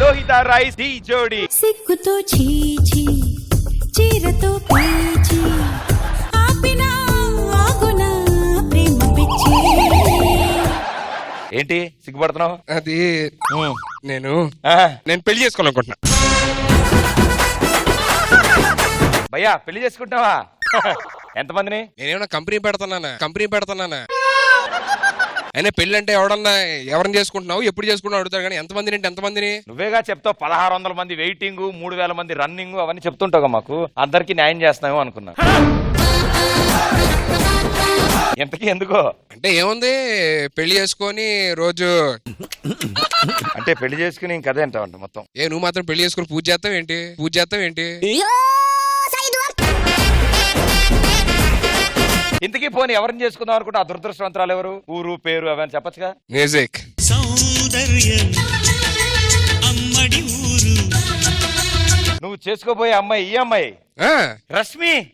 Lohitha rice D జోడి. సిగ్గుతో చీచి చీరతో పేచి ఆపిన ఆగున ప్రేమ పిచ్చి. ఏంటి? సిగ్గుపడుతున్నావు? అది. నేను ఆ, నేను పెళ్ళి చేసుకోవాలనుకుంటున్నా. భయ్యా పెళ్ళి చేసుకుంటావా ఎంతమందిని? నేనేమన్నా కంపెనీ పెడతానా కంపెనీ పెడతానా అయినా పెళ్ళి అంటే ఎవడన్నా ఎవరిని చేసుకుంటున్నావు? ఎప్పుడు చేసుకుంటున్నావు? అడుగుతారు కానీ ఎంతమందిని అంటే ఎంతమందిని? నువ్వేగా చెప్తావు పదహారు వందల మంది వెయిటింగ్ మూడు వేల మంది రన్నింగ్ అవన్నీ చెప్తుంటావు మాకు. అందరికి న్యాయం చేస్తున్నామో అనుకున్నా. ఎంతకీ ఎందుకో? అంటే ఏముంది? పెళ్ళి చేసుకొని రోజు అంటే పెళ్ళి చేసుకుని ఇంకదే అంటావంట మొత్తం. ఏ నువ్వు మాత్రం పెళ్ళి చేసుకుని పూజ చేస్తావు ఏంటి పూజ చేస్తావు ఏంటి ఇంతకీ పోనీ ఎవరిని చేసుకుందాం అనుకుంటే ఆ దురదృష్టవంతరాలు ఎవరు? ఊరు పేరు అవన్నీ చెప్పచ్చుగా? మ్యూజిక్. సౌందర్యం అమ్మడి ఊరు. నువ్వు చేసుకోబోయే అమ్మాయి ఈ అమ్మాయి. ఆ, రశ్మి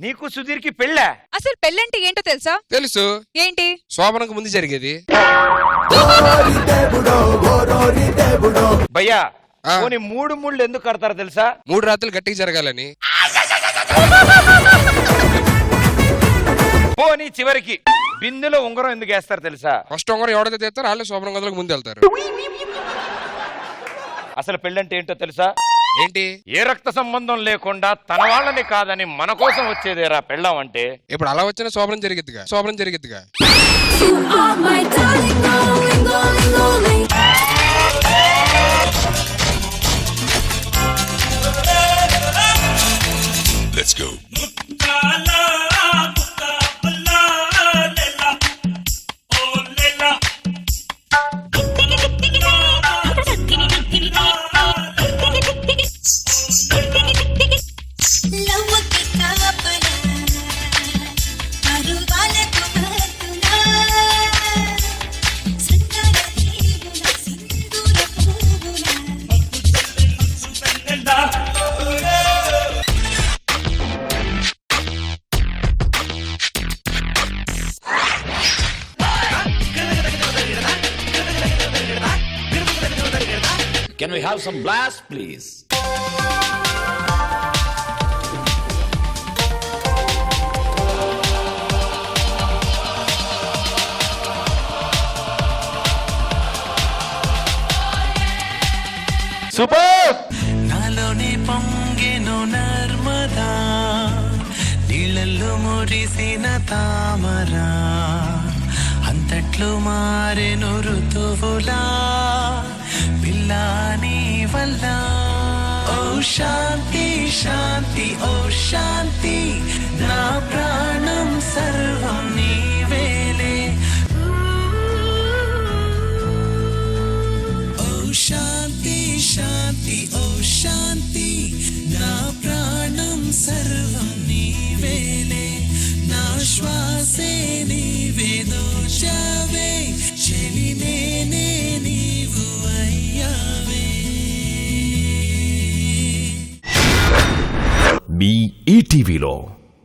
నీకు సుధీర్కి పెళ్ళా? అసలు పెళ్ళంటే ఏంటో తెలుసా? తెలుసు. ఏంటి? శోభనకు ముందు జరిగేది. భయ్యా. పోనీ మూడు ముళ్ళు ఎందుకు కడతారో తెలుసా? మూడు రాత్రులు గట్టిగా జరగాలని. చివరికి బిందులో ఉంగరం ఎందుకు వేస్తారు తెలుసా? ఫస్ట్ ఒకరు ఎవడైతే తెస్తారు వాళ్ళే శోభన గదులకు ముందు వెళ్తారు. అసలు పెళ్ళంటే ఏంటో తెలుసా? ఏంటి? ఏ రక్త సంబంధం లేకుండా తన వాళ్ళని కాదని మన కోసం వచ్చేదేరా పెళ్ళం అంటే? ఇప్పుడు అలా వచ్చిన శోభనం జరిగిద్దిగా శోభనం జరిగిద్దిగా. You are Can we have some blast, please? Super నాలోని పొంగెను నర్మదా నీళ్ళల్లో మురిసిన తామరా అంతట్లు మారెను ఋతువులా పిల్లాని వల్ల ఓ శాంతి శాంతి ఓ శాంతి నా ప్రాణం సర్వం నీవేలే ఓ శాంతి శాంతి ఓ శాంతి నా ప్రాణం సర్వం నీవేలే నా శ్వాసే నీవే దోచావే बी लो